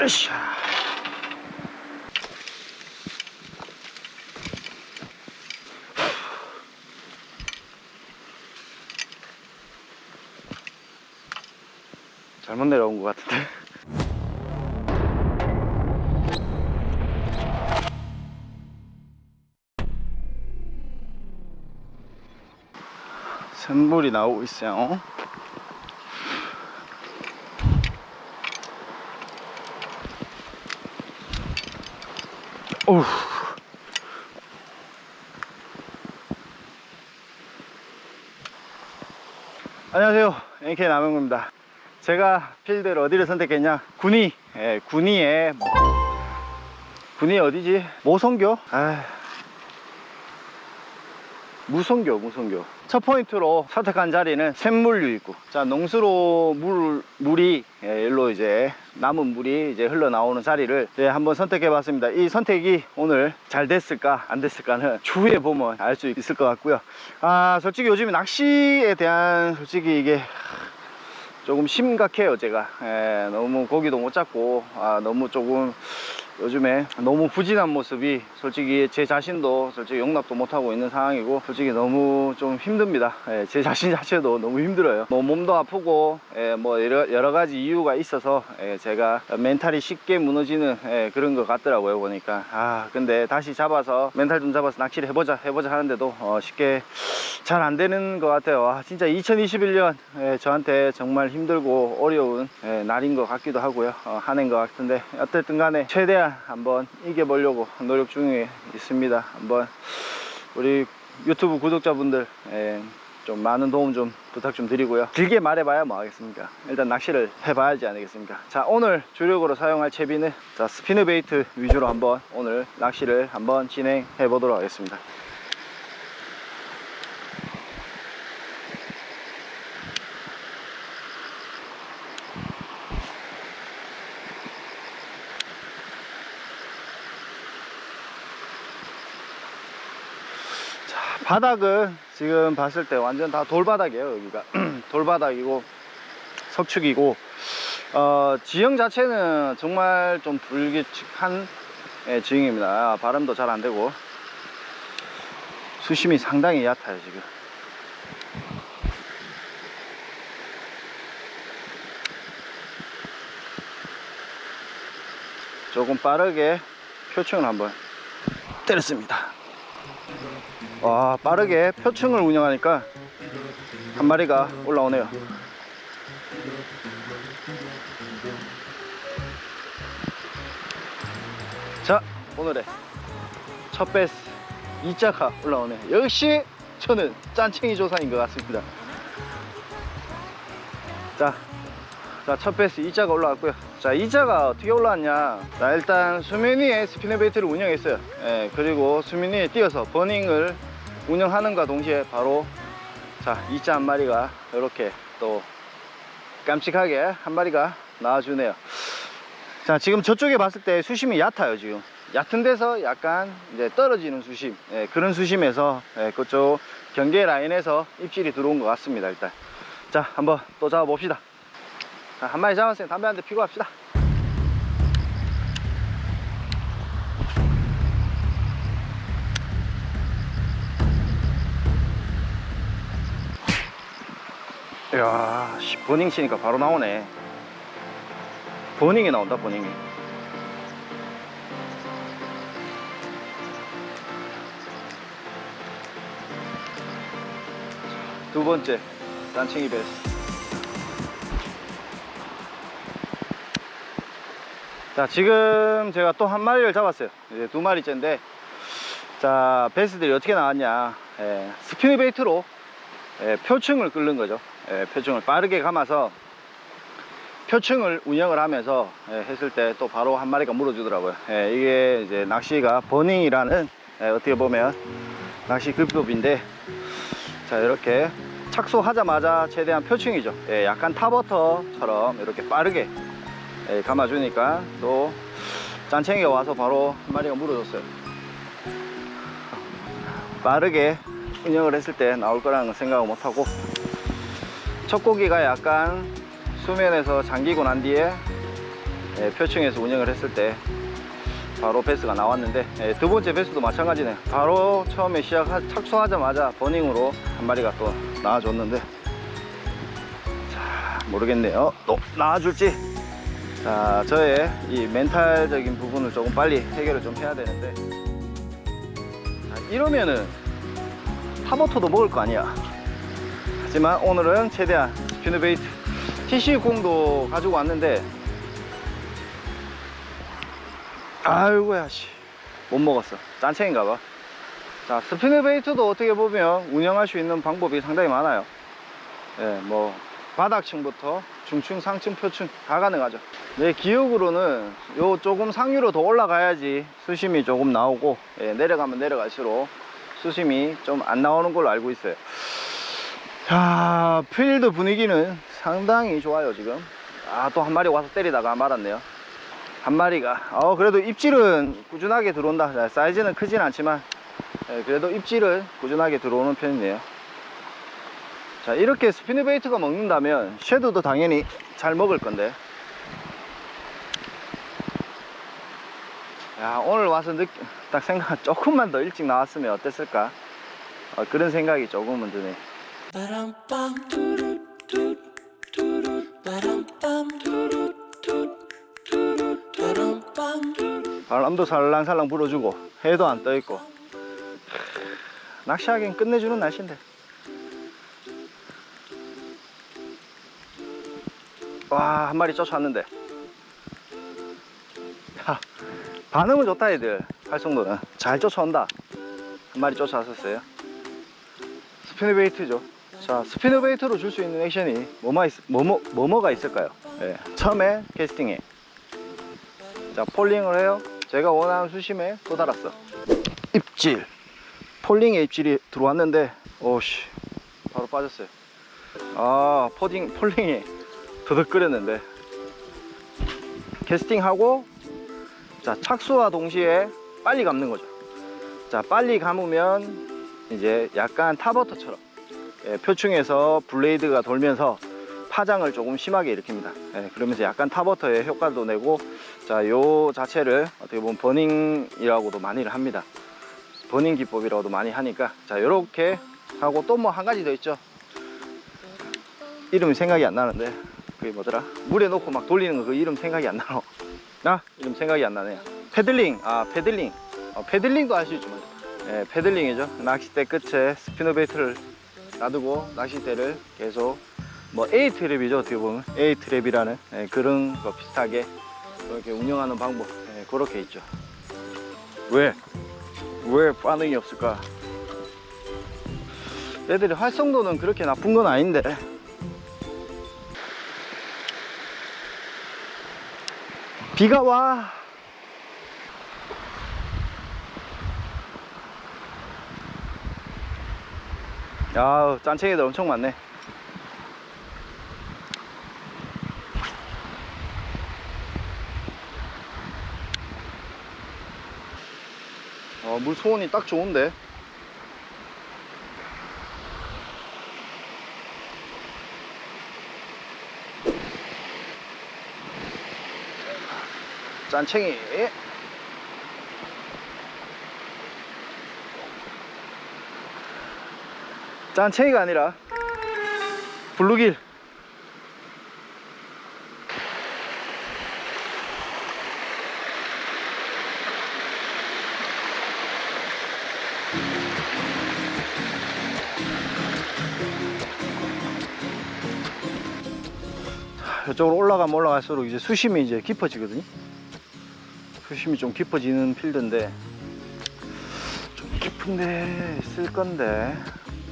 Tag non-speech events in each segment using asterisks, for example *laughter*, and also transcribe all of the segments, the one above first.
으쌰. 잘못 내려온 것 같은데. *laughs* 샘물이 나오고 있어요. 어우. 안녕하세요. NK 남영구입니다. 제가 필드를 어디를 선택했냐? 군위. 예, 군위에 군위 어디지? 모성교? 아. 무성교, 무성교. 첫 포인트로 선택한 자리는 샘물류 입구. 자, 농수로 물, 물이, 예, 일로 이제 남은 물이 이제 흘러나오는 자리를 이제 한번 선택해 봤습니다. 이 선택이 오늘 잘 됐을까, 안 됐을까는 추후에 보면 알 수 있을 것 같고요. 아, 솔직히 요즘 낚시에 대한 솔직히 이게 조금 심각해요, 제가. 예, 너무 고기도 못 잡고, 아, 너무 조금 요즘에 너무 부진한 모습이 솔직히 제 자신도 솔직히 용납도 못하고 있는 상황이고 솔직히 너무 좀 힘듭니다. 예, 제 자신 자체도 너무 힘들어요. 뭐 몸도 아프고 예, 뭐 여러, 여러 가지 이유가 있어서 예, 제가 멘탈이 쉽게 무너지는 예, 그런 것 같더라고요 보니까 아 근데 다시 잡아서 멘탈 좀 잡아서 낚시를 해보자 해보자 하는데도 어, 쉽게 잘 안 되는 것 같아요. 아, 진짜 2021년 예, 저한테 정말 힘들고 어려운 예, 날인 것 같기도 하고요. 어, 한 해인 것 같은데 어쨌든 간에 최대한 한번 이겨보려고 노력 중에 있습니다. 한번 우리 유튜브 구독자분들 예, 좀 많은 도움 좀 부탁 좀 드리고요. 길게 말해봐야 뭐 하겠습니까? 일단 낚시를 해봐야지 않겠습니까? 자 오늘 주력으로 사용할 채비는 자 스피너 베이트 위주로 한번 오늘 낚시를 한번 진행해 보도록 하겠습니다. 바닥은 지금 봤을 때 완전 다 돌바닥이에요 여기가. *clears throat* 돌바닥이고 석축이고. 어, 지형 자체는 정말 좀 불규칙한 예, 지형입니다. 아, 바람도 잘 안되고. 수심이 상당히 얕아요 지금. 조금 빠르게 표층을 한번 때렸습니다 와 빠르게 표층을 운영하니까 한 마리가 올라오네요 자 오늘의 첫 베스 2자가 올라오네 역시 저는 짠챙이 조사인 것 같습니다 자, 자, 첫 베스 2자가 올라왔고요. 자, 2자가 어떻게 올라왔냐? 자, 일단 수면 위에 스피너 베이트를 운영했어요. 예, 그리고 위에 띄어서 버닝을 운영하는과 동시에 바로 자, 2자 한 마리가 이렇게 또 깜찍하게 한 마리가 나와주네요. 자, 지금 저쪽에 봤을 때 수심이 얕아요, 지금. 얕은 데서 약간 이제 떨어지는 수심, 예, 그런 수심에서 예, 그쪽 경계 라인에서 입질이 들어온 것 같습니다, 일단. 자, 한번 또 잡아 봅시다. 자, 한 마리 잡았으니 담배 한 대 피고 합시다. 이야, 씨, 버닝 치니까 바로 나오네. 버닝이 나온다, 버닝이. 두 번째, 란칭이 베스. 자 지금 제가 또 한 마리를 잡았어요 이제 두 마리째인데 자 베스들이 어떻게 나왔냐 예, 스피드 베이트로 예, 표층을 끓는 거죠 예, 표층을 빠르게 감아서 표층을 운영을 하면서 예, 했을 때 또 바로 한 마리가 물어주더라고요. 예, 이게 이제 낚시가 버닝이라는 예, 어떻게 보면 낚시 급법인데 자 이렇게 착수하자마자 최대한 표층이죠. 예, 약간 타버터처럼 이렇게 빠르게 예, 감아주니까 또 짠챙이가 와서 바로 한 마리가 물어줬어요. 빠르게 운영을 했을 때 나올 거라는 건 생각을 못하고 첫 고기가 약간 수면에서 잠기고 난 뒤에 예, 표층에서 운영을 했을 때 바로 베스가 나왔는데 예, 두 번째 베스도 마찬가지네. 바로 처음에 시작 착수하자마자 버닝으로 한 마리가 또 나와줬는데 자 모르겠네요. 또 나와줄지. 자 저의 이 멘탈적인 부분을 조금 빨리 해결을 좀 해야 되는데. 자, 이러면은 타버터도 먹을 거 아니야 하지만 오늘은 최대한 스피드베이트 TC60도 가지고 왔는데 아이고야 씨 못 먹었어. 짠챙인가 봐 자 스피드베이트도 어떻게 보면 운영할 수 있는 방법이 상당히 많아요. 예, 뭐 바닥층부터 중층 상층 표층 다 가능하죠. 내 기억으로는 요 조금 상위로 더 올라가야지 수심이 조금 나오고 예, 내려가면 내려갈수록 수심이 좀 안 나오는 걸로 알고 있어요 자 필드 분위기는 상당히 좋아요 지금. 아 또 한 마리 와서 때리다가 말았네요. 한 마리가. 어 그래도 입질은 꾸준하게 들어온다. 자, 사이즈는 크진 않지만 예, 그래도 입질은 꾸준하게 들어오는 편이네요. 자 이렇게 스피드베이트가 먹는다면 쉐도도 당연히 잘 먹을 건데. 야 오늘 와서 느끼, 딱 생각 *laughs* 조금만 더 일찍 나왔으면 어땠을까? 어, 그런 생각이 조금은 드네 바람도 살랑살랑 불어주고 해도 안 떠있고. 낚시하기엔 끝내주는 날씨인데. 와 한 마리 쫓아왔는데. 야, 반응은 좋다 애들. 활성도는. 잘 쫓아온다. 한 마리 쫓아왔었어요. 스피드베이트죠 자 스피드 베이트로 줄 수 있는 액션이 있, 뭐뭐, 뭐뭐가 있을까요? 예, 처음에 캐스팅에. 자 폴링을 해요. 제가 원하는 수심에 또 달았어. 입질. 폴링에 입질이 들어왔는데 오씨 바로 빠졌어요. 아 포딩 폴링이 더덕거렸는데. 캐스팅하고 자 착수와 동시에 빨리 감는 거죠. 자 빨리 감으면 이제 약간 타버터처럼 예, 표층에서 블레이드가 돌면서 파장을 조금 심하게 일으킵니다 예, 그러면서 약간 타버터의 효과도 내고 자, 요 자체를 어떻게 보면 버닝이라고도 많이를 합니다. 버닝 기법이라고도 많이 하니까 자, 요렇게 하고 또 뭐 한 가지 더 있죠. 이름이 생각이 안 나는데 그게 뭐더라? 물에 넣고 막 돌리는 거 그 이름 생각이 안 나노. 아, 이름 생각이 안 나네요. 패들링, 아 패들링, 어, 패들링도 아시죠? 예, 패들링이죠. 낚싯대 끝에 스피너 베이트를 놔두고 낚싯대를 계속 뭐 A 트랩이죠 어떻게 보면. A 트랩이라는 예, 그런 거 비슷하게 그렇게 운영하는 방법 예, 그렇게 있죠. 왜? 왜 반응이 없을까? 애들이 활성도는 그렇게 나쁜 건 아닌데. 비가 와 야, 짠챙이들 엄청 많네. 어, 물 소원이 딱 좋은데. 짠챙이. 짠챙이가 아니라 블루길. 이쪽으로 올라가면 올라갈수록 이제 수심이 이제 깊어지거든요. 수심이 좀 깊어지는 필드인데 좀 깊은데 있을 건데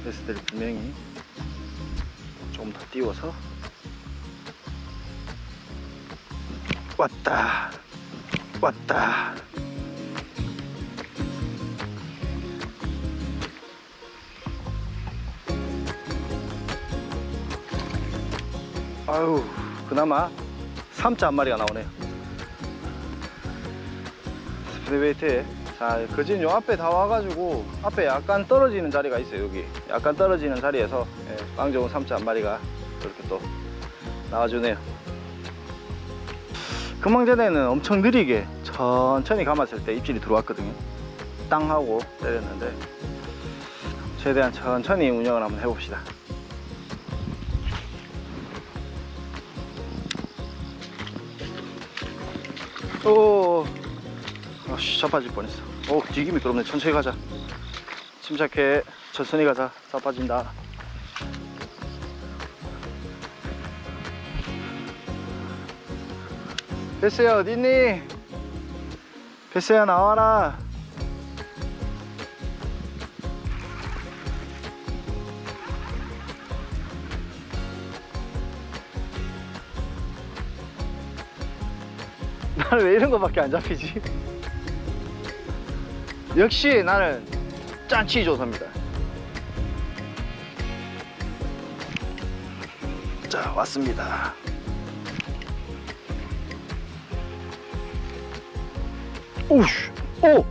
베스들이 분명히 좀더 띄워서 왔다 왔다. 아유 그나마 삼자 한 마리가 나오네요. 스피드웨이트에 자 거진 요 앞에 다 와가지고 앞에 약간 떨어지는 자리가 있어요 여기 약간 떨어지는 자리에서 예, 빵 좋은 삼자 한 마리가 이렇게 또 나와주네요 금방 전에는 엄청 느리게 천천히 감았을 때 입질이 들어왔거든요. 땅 하고 때렸는데 최대한 천천히 운영을 한번 해봅시다. 오, 아씨 자빠질 뻔했어. 오, 뒤기 미끄럽네. 천천히 가자. 침착해. 천천히 가자. 자빠진다. 베스야 어딨니? 베스야 나와라. *laughs* 나는 왜 이런 거밖에 안 잡히지? 역시 나는 짠치 조사입니다. 자, 왔습니다. 오우씨, 오!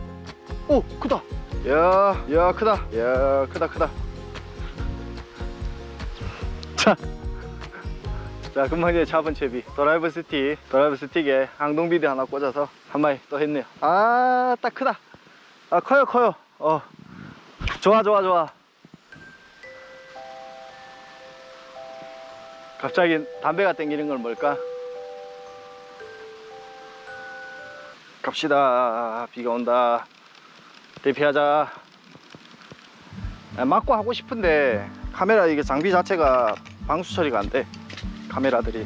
오, 크다. 야, 야, 크다. 야, 크다, 크다. 자. 자, 금방 전에 잡은 채비. 드라이브 스틱, 드라이브 스틱에 항동비드 하나 꽂아서 한 마리 또 했네요. 아, 딱 크다. 아, 커요, 커요. 어. 좋아, 좋아, 좋아. 갑자기 담배가 땡기는 건 뭘까? 갑시다. 비가 온다. 대피하자. 아, 맞고 하고 싶은데 카메라 이게 장비 자체가 방수 처리가 안 돼. 카메라들이.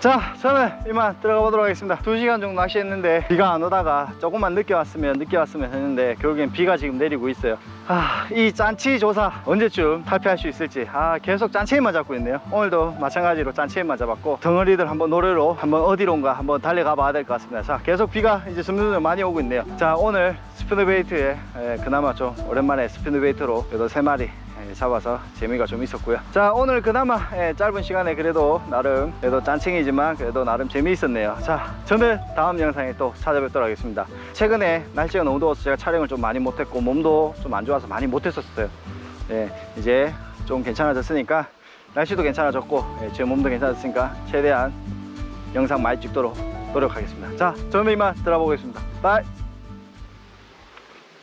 자, 저는 이만 들어가 보도록 하겠습니다. 2시간 정도 낚시했는데 비가 안 오다가 조금만 늦게 왔으면 늦게 왔으면 했는데 결국엔 비가 지금 내리고 있어요. 아, 이 짠치 조사 언제쯤 탈피할 수 있을지 아, 계속 짠치만 잡고 있네요. 오늘도 마찬가지로 짠치만 잡았고 덩어리들 한번 노래로 한번 어디론가 한번 달려가 봐야 될 것 같습니다. 자, 계속 비가 이제 점점 많이 오고 있네요. 자, 오늘 스피드베이트에 에, 그나마 좀 오랜만에 스피드베이트로 그래도 세 마리 예, 잡아서 재미가 좀 있었고요. 자 오늘 그나마 예, 짧은 시간에 그래도 나름 그래도 짠칭이지만 그래도 나름 재미있었네요. 자 저는 다음 영상에 또 찾아뵙도록 하겠습니다. 최근에 날씨가 너무 더워서 제가 촬영을 좀 많이 못했고 몸도 좀 안 좋아서 많이 못했었어요. 예, 이제 좀 괜찮아졌으니까 날씨도 괜찮아졌고 예, 제 몸도 괜찮아졌으니까 최대한 영상 많이 찍도록 노력하겠습니다. 자 저는 이만 들어보겠습니다. 바이.